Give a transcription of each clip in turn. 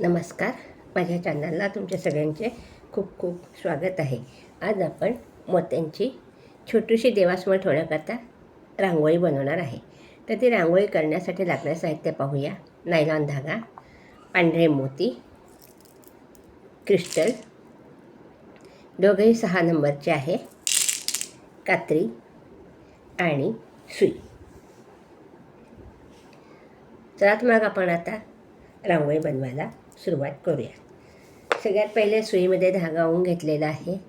नमस्कार. माझ्या चॅनलला तुमच्या सगळ्यांचे खूप खूप स्वागत आहे. आज आपण मोत्यांची छोटीशी देवासमोर ठेवण्याकरता रांगोळी बनवणार आहे. तर ती रांगोळी करण्यासाठी लागणारे साहित्य पाहूया. नायलॉन धागा पांढरे मोती क्रिस्टल दोघंही सहा नंबरचे आहे. कात्री आणि सुई. चला मग आपण आता रांगोळी बनवायला सुरुवात करूया. सगळ्यात पहिले सुईमध्ये धागा होऊन घेतलेला आहे.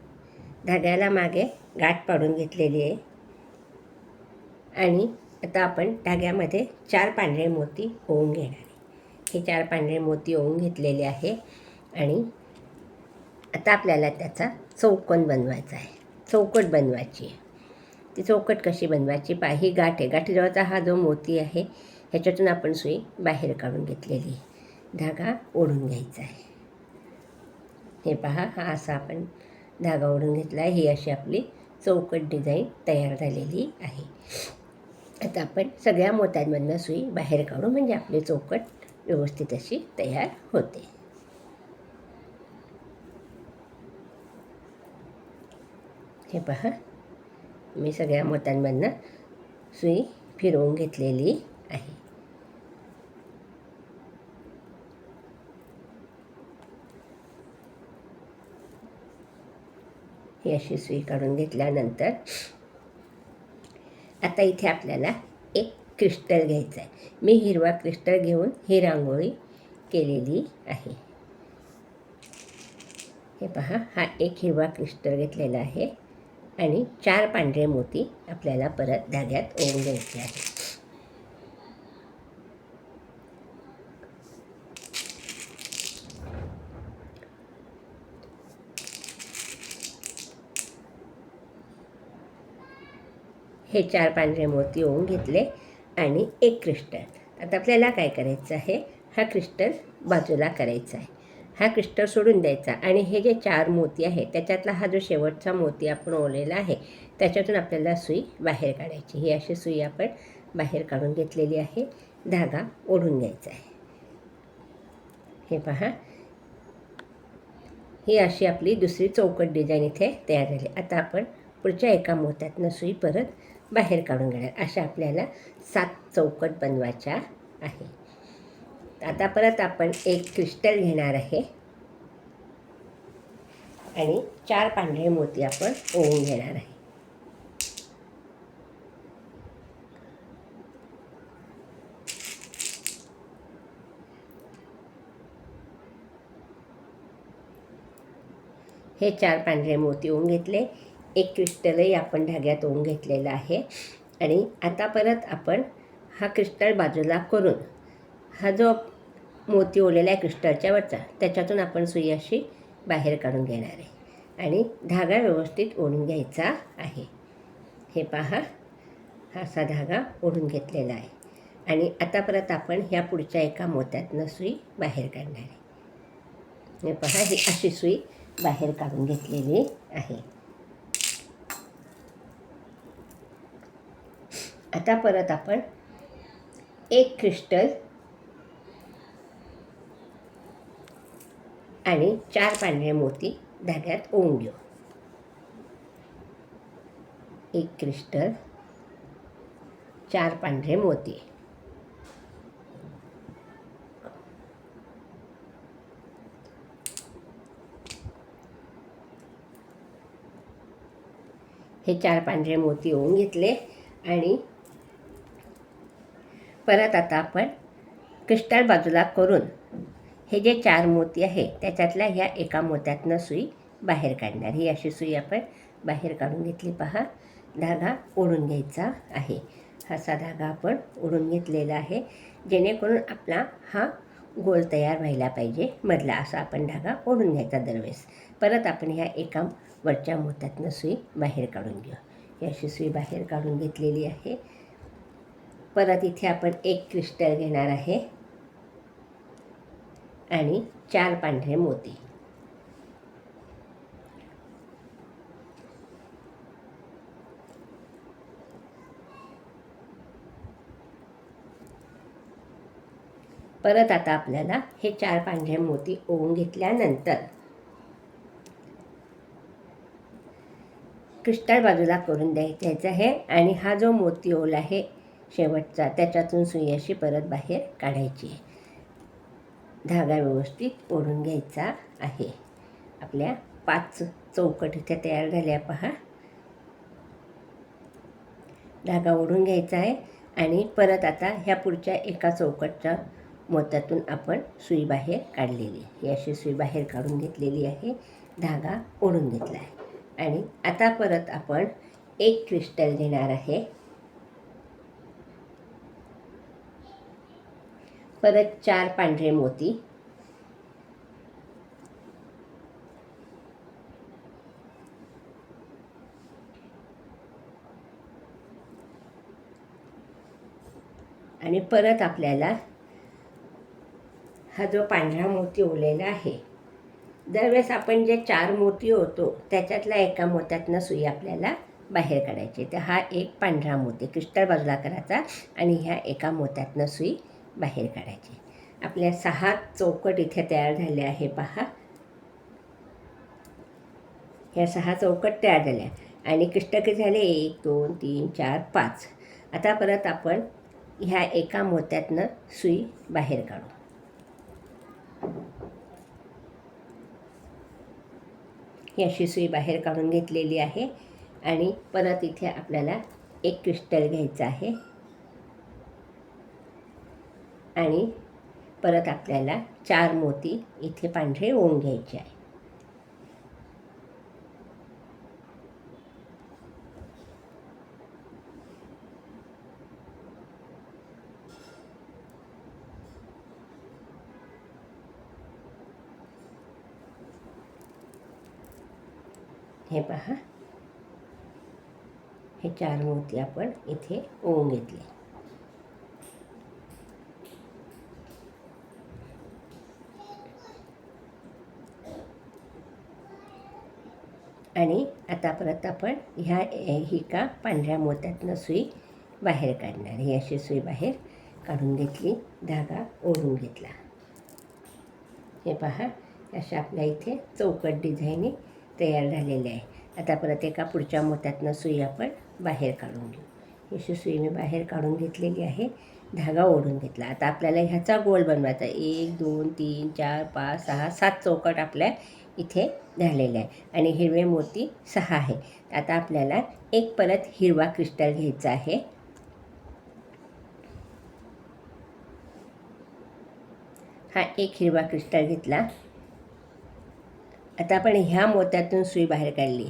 धाग्याला मागे गाठ पाडून घेतलेली आहे. आणि आता आपण धाग्यामध्ये चार पांढरे मोती होऊन घेणार आहे. हे चार पांढरे मोती होऊन घेतलेले आहे. आणि आता आपल्याला त्याचा चौकोन बनवायचा आहे. चौकट बनवायची आहे. ती चौकट कशी बनवायची पा ही गाठ आहे. गाठीजवळचा हा जो मोती आहे ह्याच्यातून आपण सुई बाहेर काढून घेतलेली आहे. धागा ओढून घ्यायचा आहे. हे पहा हा असा आपण धागा ओढून घेतला आहे. ही अशी आपली चौकट डिझाईन तयार झालेली आहे. आता आपण सगळ्या मोत्यांमधनं सुई बाहेर काढू म्हणजे आपली चौकट व्यवस्थित अशी तयार होते. हे पहा मी सगळ्या मोत्यांमधनं सुई फिरवून घेतलेली आहे. ही अशी सुई काढून घेतल्यानंतर आता इथे आपल्याला एक क्रिस्टल घ्यायचं आहे. मी हिरवा क्रिस्टल घेऊन ही रांगोळी केलेली आहे. हे पहा हा एक हिरवा क्रिस्टल घेतलेला आहे आणि चार पांढरे मोती आपल्याला परत धाग्यात ओवून घ्यायचे आहे हे चार पांढरे मोती ओवून घेतले आणि एक क्रिस्टल. आता आपल्याला काय करायचं आहे? हा क्रिस्टल बाजूला करायचा आहे. हा क्रिस्टल सोडून द्यायचा आणि हे जे चार मोती आहे त्याच्यातला हा जो शेवटचा मोती आपण ओवलेला आहे त्याच्यातून आपल्याला सुई बाहेर काढायची. ही अशी सुई आपण बाहेर काढून घेतलेली आहे. धागा ओढून घ्यायचा आहे. हे पहा. ही अशी आपली दुसरी चौकट डिझाईन इथे तयार झाली. आता आपण पुढच्या एका मोत्यातनं सुई परत बाहेर काढून घेणार. अशा आपल्याला सात चौकट बनवायच्या आहे. आता परत आपण एक क्रिस्टल घेणार आहे. आणि चार पांढरे मोती आपण ओवून घेणार आहे. हे चार पांढरे मोती ओवून घेतले. एक क्रिस्टलही आपण धाग्यात ओवून घेतलेला आहे. आणि आता परत आपण हा क्रिस्टल बाजूला करून हा जो मोती ओलेला आहे क्रिस्टलच्या वरचा त्याच्यातून आपण सुई अशी बाहेर काढून घेणार आहे. आणि धागा व्यवस्थित ओढून घ्यायचा आहे. हे पहा हा असा धागा ओढून घेतलेला आहे. आणि आता परत आपण ह्या पुढच्या एका मोत्यातनं सुई बाहेर काढणार आहे. हे पहा ही अशी सुई बाहेर काढून घेतलेली आहे. आता परत आपण एक क्रिस्टल आणि चार पांढरे मोती धाग्यात ओवून घेऊ. एक क्रिस्टल चार पांढरे मोती. हे चार पांढरे मोती ओवून घेतले आणि परत आता आपण क्रिस्टल बाजूला करून हे जे चार मोती आहे त्याच्यातल्या ह्या एका मोत्यातनं सुई बाहेर काढणार. ही अशी सुई आपण बाहेर काढून घेतली पहा. धागा ओढून घ्यायचा आहे. असा धागा आपण ओढून घेतलेला आहे जेणेकरून आपला हा गोल तयार व्हायला पाहिजे मधला. असा आपण धागा ओढून घ्यायचा दरवेळेस. परत आपण ह्या एका वरच्या मोत्यातनं सुई बाहेर काढून घेऊ. ही अशी सुई बाहेर काढून घेतलेली आहे. परत इथे आपण एक क्रिस्टल घेणार आहे. आणि चार पांढरे मोती. परत आता आपल्याला हे चार पांढरे मोती ओवून घेतल्यानंतर क्रिस्टल बाजूला करून द्याय द्यायचं आहे. आणि हा जो मोती ओल आहे शेवटचा. त्याच्यातून सुई अशी परत बाहेर काढायची आहे. धागा व्यवस्थित ओढून घ्यायचा आहे. आपल्या पाच चौकट इथे तयार झाल्या पहा. धागा ओढून घ्यायचा आहे आणि परत आता ह्या पुढच्या एका चौकटच्या मोत्यातून आपण सुई बाहेर काढलेली ही अशी सुई बाहेर काढून घेतलेली आहे. धागा ओढून घेतला आहे. आणि आता परत आपण एक क्रिस्टल घेणार आहे. परत चार पांढरे मोती. आणि परत आपल्याला हा जो पांढरा मोती ओलेला आहे दरवेळेस आपण जे चार मोती होतो त्याच्यातल्या एका मोत्यातनं सुई आपल्याला बाहेर काढायची. तर हा एक पांढरा मोती क्रिस्टल बाजूला करायचा आणि ह्या एका मोत्यातनं सुई बाहेर काढायची. आपल्या सहा चौकट इथे तयार झाले आहे पहा. ह्या सहा चौकट तयार झाल्या. आणि किष्टके झाले एक दोन तीन चार पाच. आता परत आपण ह्या एका मोत्यातनं सुई बाहेर काढू. ही अशी सुई बाहेर काढून घेतलेली आहे. आणि परत इथे आपल्याला एक क्रिस्टल घ्यायचं आहे. आणि परत आपल्याला चार मोती इथे पांढरे ओवून घ्यायचे आहे हे पहा. हे चार मोती आपण इथे ओवून घेतले. परता आता परत आपण ह्या ही का पांढऱ्या मोत्यातनं सुई बाहेर काढणार. ही अशी सुई बाहेर काढून घेतली धागा ओढून घेतला. हे पहा अशा आपल्या इथे चौकट डिझाईनी तयार झालेले आहे. आता परत एका पुढच्या मोत्यातनं सुई आपण बाहेर काढून घेऊ. अशी सुई मी बाहेर काढून घेतलेली आहे धागा ओढून घेतला. आता आपल्याला ह्याचा गोल बनवायचा एक दोन तीन चार पाच सहा सात चौकट आपल्या इथे झालेलं आहे. आणि हिरवे मोती सहा आहे. आता आपल्याला एक परत हिरवा क्रिस्टल घ्यायचा आहे. हा एक हिरवा क्रिस्टल घेतला. आता आपण ह्या मोत्यातून सुई बाहेर काढली.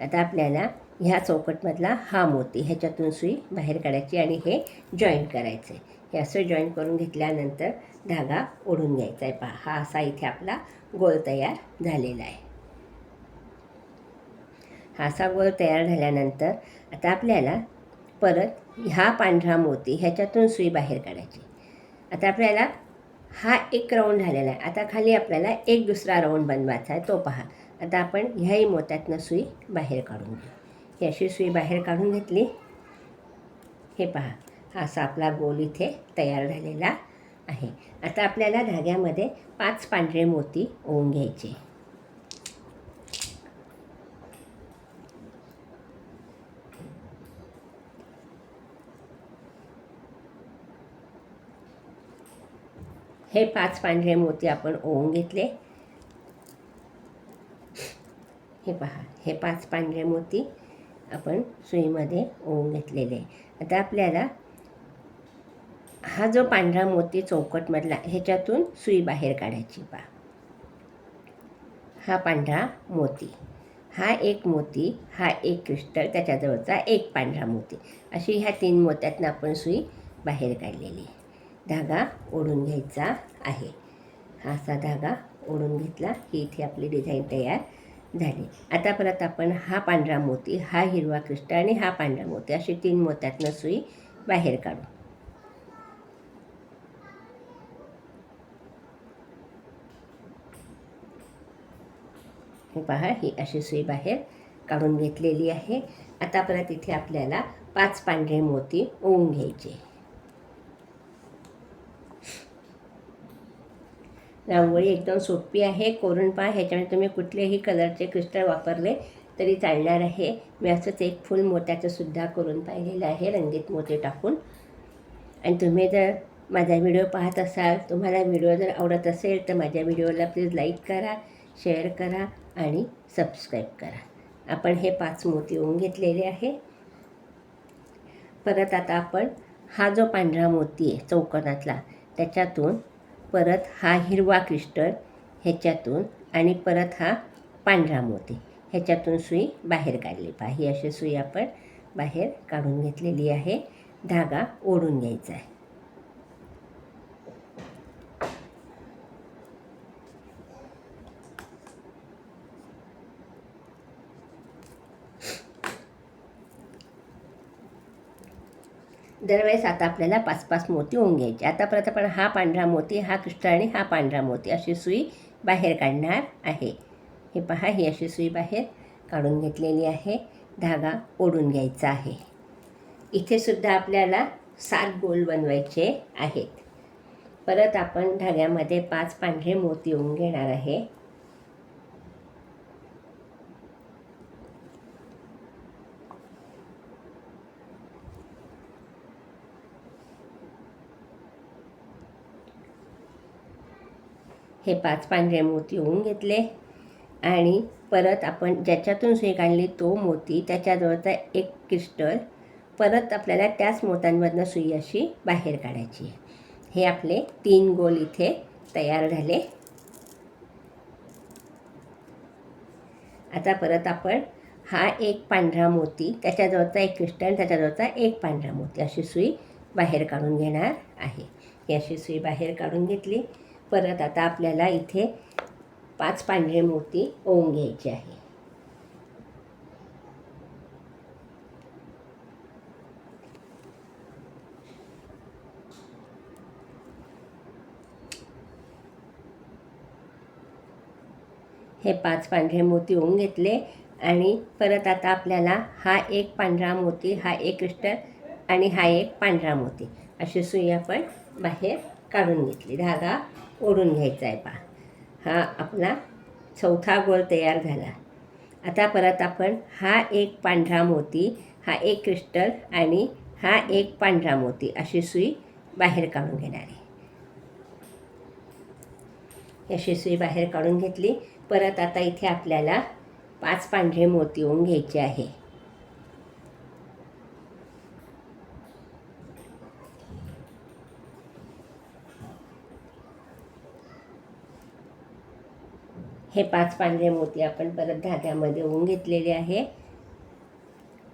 आता आपल्याला ह्या चौकटमधला हा मोती ह्याच्यातून सुई बाहेर काढायची आणि हे जॉईंट करायचं. आहे हे असं जॉईंट करून घेतल्यानंतर धागा ओढून घ्यायचा आहे. पहा हा असा इथे आपला गोल तयार झालेला आहे. हा असा गोल तयार झाल्यानंतर आता आपल्याला परत ह्या पांढरा मोती ह्याच्यातून सुई बाहेर काढायची. आता आपल्याला हा एक राऊंड झालेला आहे. आता खाली आपल्याला एक दुसरा राऊंड बनवायचा आहे. तो पहा. आता आपण ह्याही मोत्यातनं सुई बाहेर काढून घेऊ. ही अशी सुई बाहेर काढून घेतली. हे पहा हा असा आपला गोल इथे तयार झालेला आहे. आता आपल्याला धाग्यामध्ये पाच पांढरे मोती ओवून घ्यायचे. हे पाच पांढरे मोती आपण ओवून घेतले. हे पहा हे पाच पांढरे मोती आपण सुईमध्ये ओवून घेतलेले आता आपल्याला हा जो पांढरा मोती चौकटमधला ह्याच्यातून सुई बाहेर काढायची पा हा पांढरा मोती. हा एक मोती हा एक क्रिस्टल त्याच्याजवळचा एक पांढरा मोती. अशी ह्या तीन मोत्यातनं आपण सुई बाहेर काढलेली धागा ओढून घ्यायचा आहे. हा असा धागा ओढून घेतला. ही इथे आपली डिझाईन तयार झाली. आता परत आपण हा पांढरा मोती हा हिरवा क्रिस्टल आणि हा पांढरा मोती अशी तीन मोत्यातनं सुई बाहेर काढू. हे पहा ही अशी सुई बाहेर काढून घेतलेली आहे. आता परत इथे आपल्याला पाच पांढरे मोती ओवून घ्यायचे. रांगोळी एकदम सोपी आहे. कोरून पहा ह्याच्यामध्ये तुम्ही कुठलेही कलरचे क्रिस्टल वापरले तरी चालणार आहे. मी असंच एक फुल मोत्याचं सुद्धा करून पाहिलेलं आहे रंगीत मोते टाकून. आणि तुम्ही जर माझा व्हिडिओ पाहत असाल तुम्हाला व्हिडिओ जर आवडत असेल तर माझ्या व्हिडिओला प्लीज लाईक करा शेअर करा आणि सबस्क्राईब करा. आपण हे पाच मोती होऊन घेतलेले आहे. परत आता आपण हा जो पांढरा मोती आहे चौकोनातला त्याच्यातून परत हा हिरवा क्रिस्टल ह्याच्यातून आणि परत हा पांढरा मोती. ह्याच्यातून सुई बाहेर काढली. पहा ही अशी सुई आपण बाहेर काढून घेतलेली आहे. धागा ओढून घ्यायचा आहे. दरवेळेस आता आपल्याला पाच पाच मोती होऊन घ्यायचे. आता आपण हा पांढरा मोती हा कृष्ण आणि हा पांढरा मोती अशी सुई बाहेर काढणार आहे. हे पहा ही अशी सुई बाहेर काढून घेतलेली आहे. धागा ओढून घ्यायचा आहे. इथे सुद्धा आपल्याला सात गोल बनवायचे आहेत. परत आपण धाग्यामध्ये पाच पांढरे मोती होऊन घेणार आहे. हे पाच पांढरे मोती होऊन घेतले. आणि परत आपण ज्याच्यातून सुई काढली तो मोती त्याच्याजवळचा एक क्रिस्टल परत आपल्याला त्याच मोत्यांमधनं सुई अशी बाहेर काढायची आहे. हे आपले तीन गोल इथे तयार झाले. आता परत आपण हा एक पांढरा मोती त्याच्याजवळचा एक क्रिस्टल त्याच्याजवळचा एक पांढरा मोती अशी सुई बाहेर काढून घेणार आहे. ही अशी सुई बाहेर काढून घेतली. परत आता आपल्याला इथे पाच पांढरे मोती ओवून घ्यायचे आहे. हे पाच पांढरे मोती ओवून घेतले आणि परत आता आपल्याला हा एक पांढरा मोती हा एक क्रिस्टल आणि हा एक पांढरा मोती अशी सुई आपण बाहेर काढून घेतली. धागा ओढून घ्यायचा आहे पहा हा आपला चौथा गोल तयार झाला. आता परत आपण हा एक पांढरा मोती हा एक क्रिस्टल आणि हा एक पांढरा मोती अशी सुई बाहेर काढून घेणार आहे. अशी सुई बाहेर काढून घेतली. परत आता इथे आपल्याला पाच पांढरे मोती होऊन घ्यायचे आहे. हे पाच पांढरे मोती आपण परत धाग्यामध्ये होऊन घेतलेले आहे.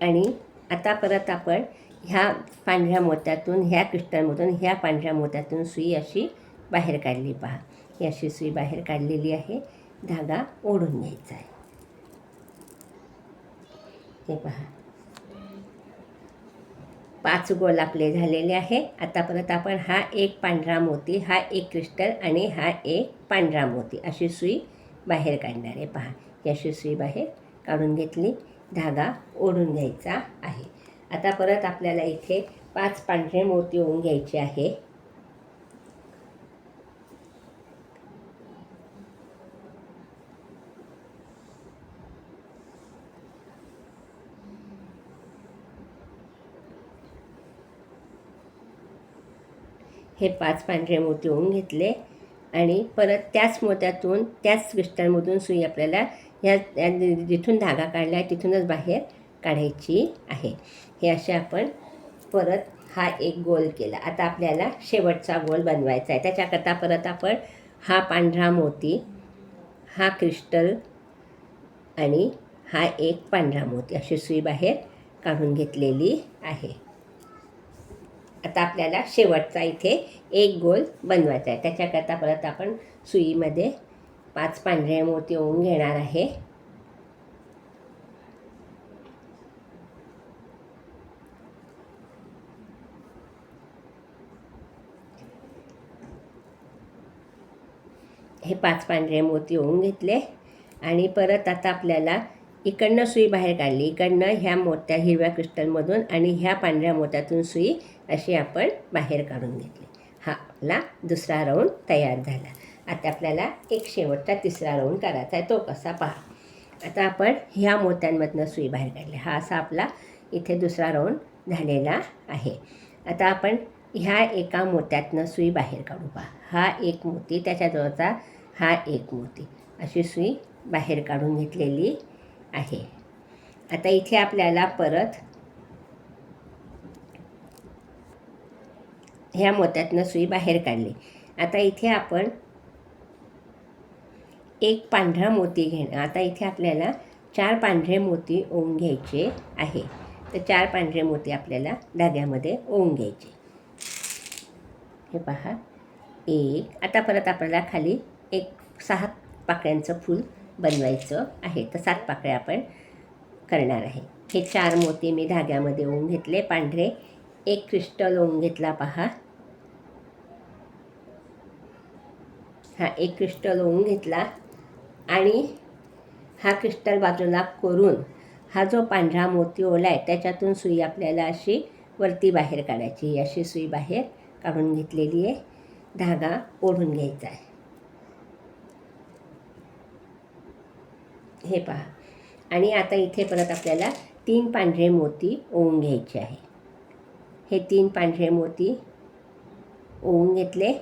आणि आता परत आपण ह्या पांढऱ्या मोत्यातून ह्या क्रिस्टलमधून ह्या पांढऱ्या मोत्यातून सुई अशी बाहेर काढली पहा. ही अशी सुई बाहेर काढलेली आहे. धागा ओढून घ्यायचा आहे. हे पहा. पाच गोल आपले झालेले आहे. आता परत आपण हा एक पांढरा मोती हा एक क्रिस्टल आणि हा एक पांढरा मोती अशी सुई बाहेर काढणार आहे. पहा यशस्वी बाहेर काढून घेतली धागा ओढून घ्यायचा आहे. आता परत आपल्याला इथे पाच पांढरे मोती होऊन घ्यायचे आहे. हे पाच पांढरे मोती होऊन घेतले. आणि परत त्याच मोत्यातून त्याच क्रिस्टलमधून सुई आपल्याला ह्या जिथून धागा काढला आहे तिथूनच बाहेर काढायची आहे. हे असे आपण परत हा एक गोल केला. आता आपल्याला शेवटचा गोल बनवायचा आहे. त्याच्याकरता परत आपण हा पांढरा मोती हा क्रिस्टल आणि हा एक पांढरा मोती अशी सुई बाहेर काढून घेतलेली आहे. आता आपल्याला शेवटचा इथे एक गोल बनवायचा आहे. त्याच्याकरता परत आपण सुईमध्ये पाच पांढरे मोती होऊन घेणार आहे. हे पाच पांढरे मोती होऊन घेतले आणि परत आता आपल्याला इकडनं सुई बाहेर काढली. इकडनं ह्या मोत्या हिरव्या क्रिस्टलमधून आणि ह्या पांढऱ्या मोत्यातून सुई अशी आपण बाहेर काढून घेतली. हा आपला दुसरा राऊंड तयार झाला. आता आपल्याला एक शेवटचा तिसरा राऊंड करायचा आहे. तो कसा पहा. आता आपण ह्या मोत्यांमधनं सुई बाहेर काढली. हा असा आपला इथे दुसरा राऊंड झालेला आहे. आता आपण ह्या एका मोत्यातनं सुई बाहेर काढू पहा. हा एक मोती त्याच्याजवळचा हा एक मोती. अशी सुई बाहेर काढून घेतलेली आहे. आता इथे आपल्याला परत ह्या मोत्यातनं सुई बाहेर काढली. आता इथे आपण एक पांढरा मोती घेणं आता इथे आपल्याला चार पांढरे मोती ओवून घ्यायचे आहे. तर चार पांढरे मोती आपल्याला धाग्यामध्ये ओवून घ्यायचे. हे पहा. एक आता परत आपल्याला खाली एक सहा पाकळ्यांचं फूल बनवायचं आहे. तर सात पाकळ्या आपण करणार आहे. हे चार मोती मी धाग्यामध्ये ओवून घेतले. पांढरे एक क्रिस्टल ओवून घेतला पहा. हा एक क्रिस्टल ओवून घेतला आणि हा क्रिस्टल बाजूला करून हा जो पांढरा मोती ओला आहे त्याच्यातून सुई आपल्याला अशी वरती बाहेर काढायची ही अशी सुई बाहेर काढून घेतलेली आहे. धागा ओढून घ्यायचा आहे. हे पहा. आणि आता इथे परत आपल्याला तीन पांढरे मोती ओवून घ्यायचे आहे. हे तीन पांढरे मोती ओवून घेतले.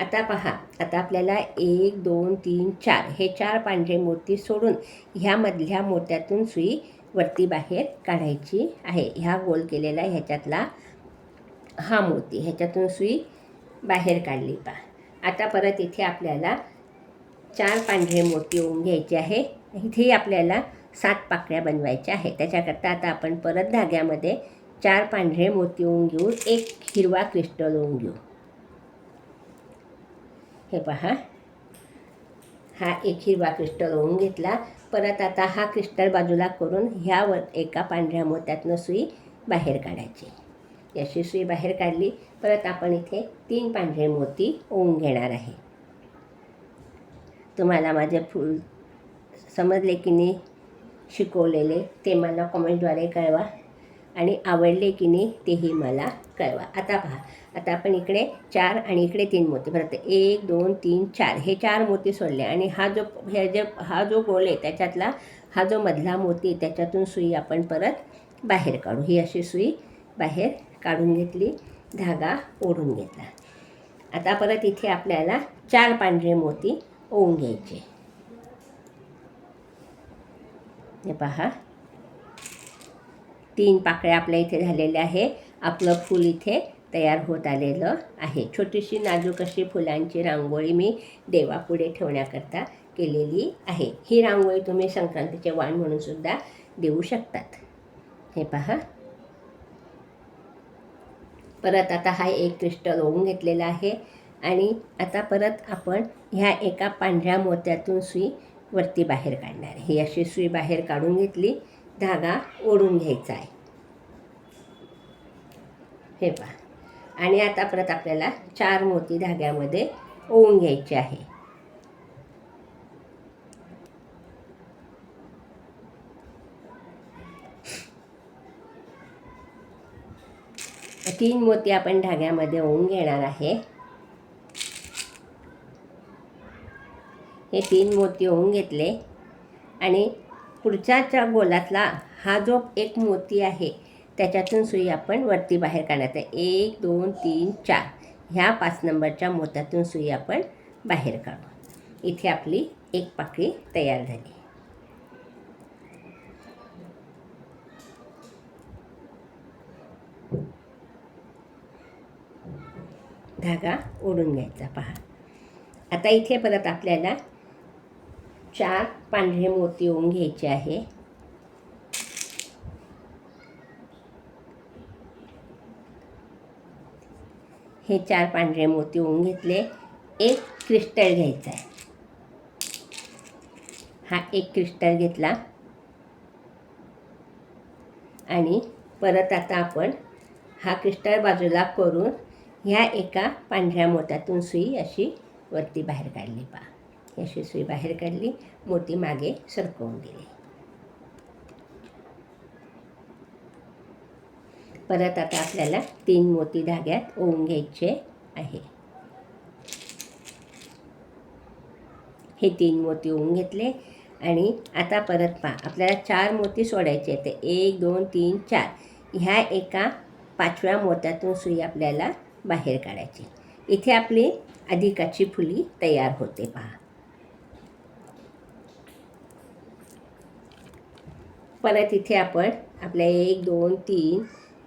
आता पहा आता आपल्याला एक दोन तीन चार हे चार पांढरे मोती सोडून ह्यामधल्या मोत्यातून सुई वरती बाहेर काढायची आहे. ह्या गोल केलेला ह्याच्यातला हा मोती ह्याच्यातून सुई बाहेर काढली पहा. आता परत इथे आपल्याला चार पांढरे मोती ओवून घ्यायचे आहे. इथेही आपल्याला सात पाकळ्या बनवायच्या आहे त्याच्याकरता आता आपण परत धाग्यामध्ये चार पांढरे मोती होऊन घेऊन एक हिरवा क्रिस्टल होऊन घेऊ. हे पहा. हा एक हिरवा क्रिस्टल होऊन घेतला. परत आता हा क्रिस्टल बाजूला करून ह्यावर एका पांढऱ्या मोत्यातनं सुई बाहेर काढायची. याची सुई बाहेर काढली. परत आपण इथे तीन पांढरे मोती ओवून घेणार आहे. तुम्हाला माझे फूल समजले की नाही शिकवलेले ते मला कॉमेंटद्वारे कळवा. आणि आवडले की नाही तेही मला कळवा. आता पहा. आता आपण इकडे चार आणि इकडे तीन मोती. परत एक दोन तीन चार. हे चार मोती सोडले आणि हा जो हे जे हा जो गोल आहे त्याच्यातला हा जो मधला मोती त्याच्यातून सुई आपण परत बाहेर काढू. ही अशी सुई बाहेर काढून घेतली धागा ओढून घेतला. आता परत इथे आपल्याला चार पांढरे मोती ओवून घ्यायचे. हे पहा. तीन पाकळ्या आपल्या इथे झालेल्या आहे. आपलं फूल इथे तयार होत आलेलं आहे. छोटीशी नाजूक अशी फुलांची रांगोळी मी देवापुढे ठेवण्याकरता केलेली आहे. ही रांगोळी तुम्ही संक्रांतीचे वाण म्हणून सुद्धा देऊ शकतात. हे पहा. परत आता हा एक क्रिस्टल ओवून घेतलेला आहे आणि आता परत आपण ह्या एका पांढऱ्या मोत्यातून सुई वरती बाहेर काढणार आहे. ही अशी सुई बाहेर काढून घेतली. धागा ओढून घ्यायचा आहे. हे पहा. आणि आता परत आपल्याला चार मोती धाग्यामध्ये ओवून घ्यायचे आहे. तीन मोती आपण धाग्यामध्ये ओवून घेणार आहे. हे तीन मोती ओवून घेतले आणि पुढच्याच्या गोलातला हा जो एक मोती आहे त्याच्यातून सुई आपण वरती बाहेर काढण्यात एक दोन तीन चार. ह्या पाच नंबरच्या मोत्यातून सुई आपण बाहेर काढू. इथे आपली एक पाकळी तयार झाली. धागा ओढून घ्यायचा पहा. आता इथे परत आपल्याला चार पांढरे मोती ओवून घ्यायचे आहे. हे चार पांढरे मोती ओवून घेतले. एक क्रिस्टल घ्यायचा आहे. हा एक क्रिस्टल घेतला. आणि परत आता आपण हा क्रिस्टल बाजूला करून ह्या एका पांढऱ्या मोत्यातून सुई अशी वरती बाहेर काढली पहा. अशी सुई बाहेर काढली मोती मागे सरकवून दिली. परत आता आपल्याला तीन मोती धाग्यात ओवून घ्यायचे आहे. हे तीन मोती ओवून घेतले आणि आता परत पहा आपल्याला चार मोती सोडायचे आहेत. एक दोन तीन चार. ह्या एका पाचव्या मोत्यातून सुई आपल्याला बाहेर काढायची. इथे आपली अधिकाची फुली तयार होते पहा. परत इथे आपण आपल्या एक दोन तीन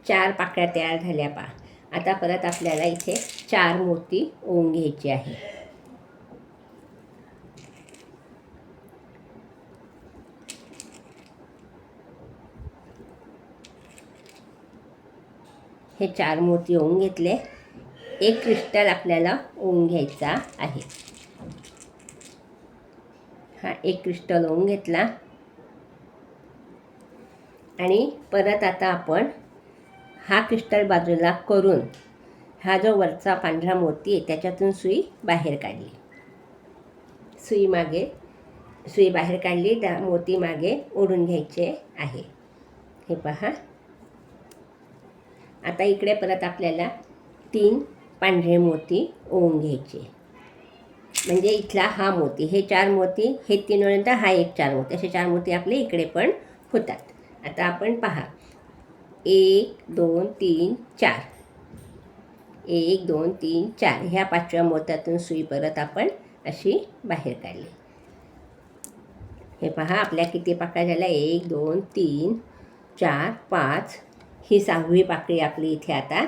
चार पाकळ्या तयार झाल्या पहा. आता परत आपल्याला इथे चार मोती ओवून घ्यायची आहे. हे चार मोती ओवून घेतले. एक क्रिस्टल आपल्याला ओवून घ्यायचा आहे. हा एक क्रिस्टल ओवून घेतला. आणि परत आता आपण हा क्रिस्टल बाजूला करून हा जो वरचा पांढरा मोती आहे त्याच्यातून सुई बाहेर काढली. सुई मागे सुई बाहेर काढली त्या मोती मागे ओढून घ्यायचे आहे. हे पहा. आता इकडे परत आपल्याला तीन पांढरे मोती ओवून घ्यायचे. म्हणजे इथला हा मोती हे चार मोती हे तीन नंतर हा एक चार मोती असे चार मोती आपले इकडे पण होतात. आता आपण पहा. एक दोन तीन चार. एक दोन तीन चार. ह्या पाचव्या मोत्यातून सुई परत आपण अशी बाहेर काढली. हे पहा आपल्या किती पाकळ्या झाल्या? एक दोन तीन चार पाच. ही सहावी पाकळी आपली इथे आता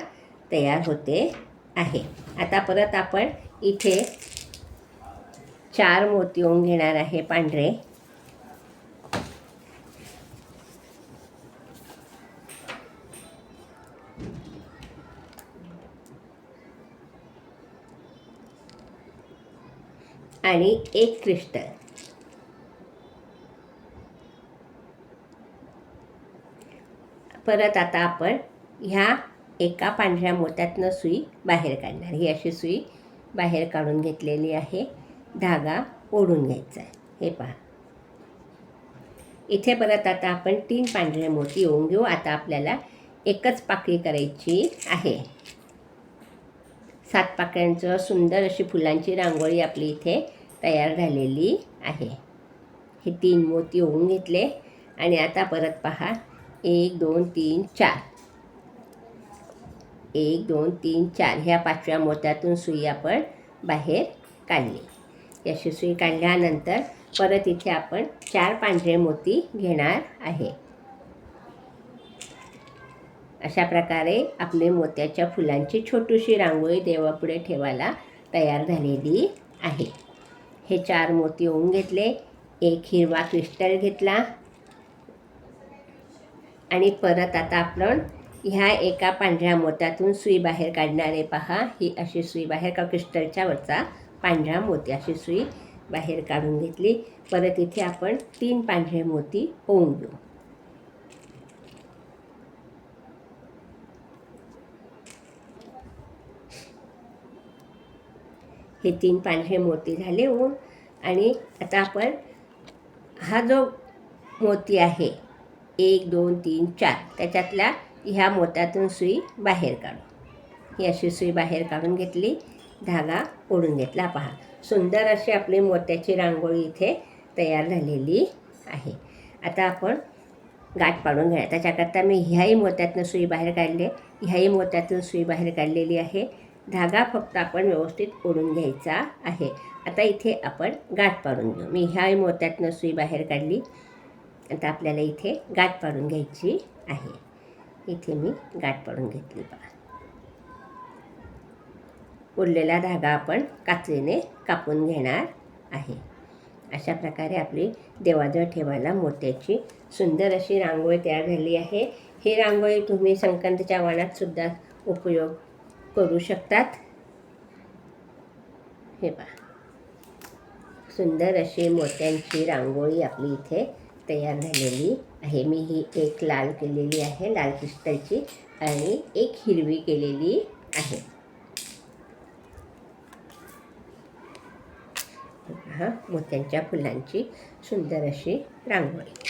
तयार होते आहे. आता परत आपण इथे चार मोती घेणार आहे पांढरे. आणि एक क्रिस्टल. परत आता आपण ह्या एका पांढऱ्या मोत्यातनं सुई बाहेर काढणार. ही अशी सुई बाहेर काढून घेतलेली आहे. धागा ओढून घ्यायचा आहे. हे पहा. इथे परत आता आपण तीन पांढरे मोती येऊन घेऊ. आता आपल्याला एकच पाकळी करायची आहे. सात पाकळ्यांचं सुंदर अशी फुलांची रांगोळी आपली इथे तयार झालेली आहे. हे तीन मोती होऊन घेतले आणि आता परत पहा. एक दोन तीन चार. एक दोन तीन चार. ह्या पाचव्या मोत्यातून सुई आपण बाहेर काढली. यशस्वी सुई काढल्यानंतर परत इथे आपण चार पांढरे मोती घेणार आहे. अशा प्रकारे आपले मोत्याच्या फुलांची छोटीशी रांगोळी देवापुढे ठेवायला तयार झालेली आहे. हे चार मोती होऊन घेतले. एक हिरवा क्रिस्टल घेतला. आणि परत आता आपण ह्या एका पांढऱ्या मोत्यातून सुई बाहेर काढणारे पहा. ही अशी सुई बाहेर का क्रिस्टलच्या वरचा पांढरा मोती अशी सुई बाहेर काढून घेतली. परत इथे आपण तीन पांढरे मोती होऊन घेऊ. हे तीन पांढरे मोती झाले होऊन आणि आता आपण हा जो मोती आहे एक दोन तीन चार त्याच्यातल्या ह्या मोत्यातून सुई बाहेर काढू. ही अशी सुई बाहेर काढून घेतली धागा ओढून घेतला. पहा सुंदर अशी आपली मोत्याची रांगोळी इथे तयार झालेली आहे. आता आपण गाठ पाडून घ्या त्याच्याकरता मी ह्याही मोत्यातून सुई बाहेर काढली. ह्याही मोत्यातून सुई बाहेर काढलेली आहे. धागा फक्त आपण व्यवस्थित ओढून घ्यायचा आहे. आता इथे आपण गाठ पाडून घेऊ. मी ह्या मोत्यातनं सुई बाहेर काढली. आता आपल्याला इथे गाठ पाडून घ्यायची आहे. इथे मी गाठ पाडून घेतली पहा उरलेला धागा आपण कात्रीने कापून घेणार आहे. अशा प्रकारे आपली देवाजवळ ठेवायला मोत्याची सुंदर अशी रांगोळी तयार झाली आहे. ही रांगोळी तुम्ही संक्रांतीच्या वाणातसुद्धा उपयोग करू शकतात. हे पहा. सुंदर अशी मोत्यांची रांगोळी आपली इथे तयार झालेली आहे. मी ही एक लाल केलेली आहे लाल क्रिस्टलची आणि एक हिरवी केलेली आहे. हा मोत्यांच्या फुलांची सुंदर अशी रांगोळी.